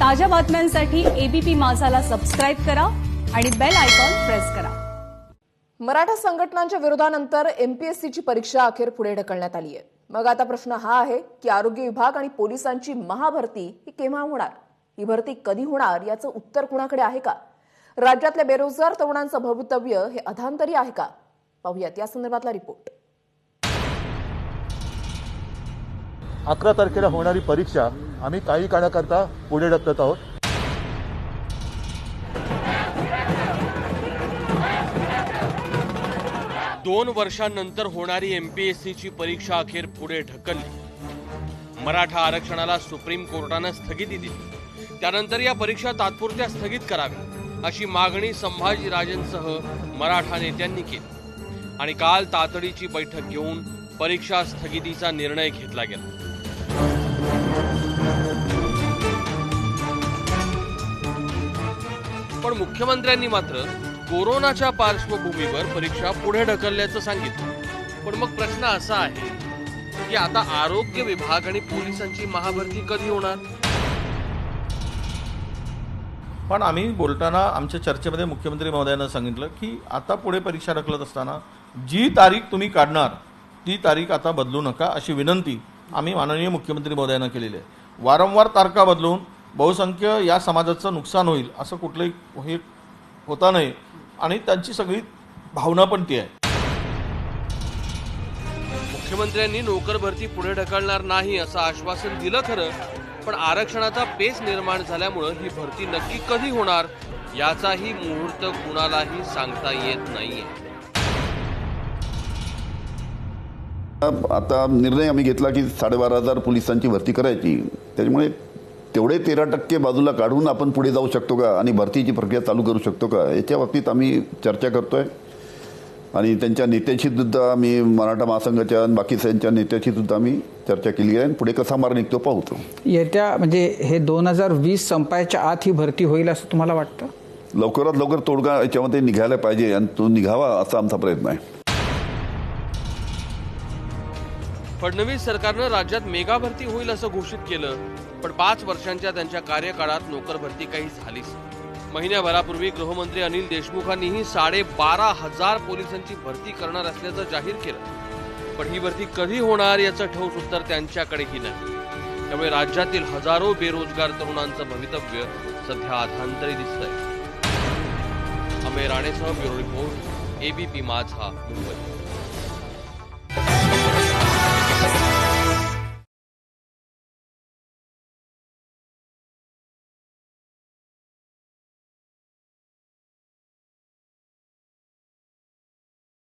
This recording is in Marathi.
ताज्या बातम्यांसाठी एबीपी माझाला सबस्क्राईब करा आणि बेल आयकॉन प्रेस करा. मराठा संघटनांच्या विरोधानंतर एमपीएससीची परीक्षा अखेर पुढे ढकलण्यात आली आहे. मग आता प्रश्न हा आहे की आरोग्य विभाग आणि पोलिसांची महाभरती ही केव्हा होणार? ही भरती कधी होणार? याचं उत्तर कुणाकडे आहे का? राज्यातल्या बेरोजगार तरुणांचं भवितव्य हे अधांतरी आहे का? पाहूयात. या संदर्भातला रिपोर्ट अकरा तारखेला होणारी परीक्षा आम्ही काही काळाकरता पुढे ढकलत आहोत. दोन वर्षांनंतर होणारी एमपीएससीची परीक्षा अखेर पुढे ढकलली. मराठा आरक्षणाला सुप्रीम कोर्टानं स्थगिती दिली. त्यानंतर या परीक्षा तात्पुरत्या स्थगित कराव्या अशी मागणी संभाजीराजेंसह मराठा नेत्यांनी केली. आणि काल तातडीची बैठक घेऊन परीक्षा स्थगितीचा निर्णय घेतला गेला. पण मुख्यमंत्र्यांनी मात्र कोरोनाच्या पार्श्वभूमीवर परीक्षा पुढे ढकलल्याचं सांगितलं. पण मग प्रश्न असा आहे की आता आरोग्य विभाग आणि पोलिसांची महाभरती कधी होणार? पण आम्ही बोलताना आमच्या चर्चेमध्ये मुख्यमंत्री महोदयांना सांगितलं की आता पुढे परीक्षा ढकलत असताना जी तारीख तुम्ही काढणार ती तारीख आता बदलू नका अशी विनंती आम्ही माननीय मुख्यमंत्री महोदयांना केलेली आहे. वारंवार तारखा बदलून बहुसंख्य या समाजाचं नुकसान होईल असं कुठलंही हे होता नाही. आणि त्यांची सगळी भावना पण ती आहे. मुख्यमंत्र्यांनी नोकर भरती पुढे ढकलणार नाही असं आश्वासन दिलं खरं पण आरक्षणाचा पेच निर्माण झाल्यामुळं ही भरती नक्की कधी होणार याचाही मुहूर्त कुणालाही सांगता येत नाहीये. आता निर्णय आम्ही घेतला की साडेबारा हजार पोलिसांची भरती करायची. त्याच्यामुळे तेवढे तेरा टक्के बाजूला काढून आपण पुढे जाऊ शकतो का? आणि भरतीची प्रक्रिया चालू करू शकतो का? याच्या बाबतीत आम्ही चर्चा करतोय. आणि त्यांच्या नेत्याशी सुद्धा आम्ही मराठा महासंघाच्या आणि बाकीच्या नेत्याशी सुद्धा आम्ही चर्चा केली आहे. आणि पुढे कसा मार्ग निघतो पाहतो. येत्या म्हणजे हे दोन हजार वीस संपायच्या आत ही भरती होईल असं तुम्हाला वाटतं? लवकरात लवकर तोडगा याच्यामध्ये निघायला पाहिजे आणि तो निघावा असा आमचा प्रयत्न आहे. फडणवीस सरकारनं राज्यात मेगा भरती होईल असं घोषित केलं पण पाच वर्षांच्या त्यांच्या कार्यकाळात नोकर भरती काही झालीच महिन्याभरापूर्वी गृहमंत्री अनिल देशमुखांनीही साडेबारा हजार पोलिसांची भरती करणार असल्याचं जाहीर केलं. पण ही भरती कधी होणार याचं ठोस उत्तर त्यांच्याकडेही नाही. त्यामुळे राज्यातील हजारो बेरोजगार तरुणांचं भवितव्य सध्या अधांतरी दिसतंय. Amey राणेसह bureau report ABP Majha Mumbai.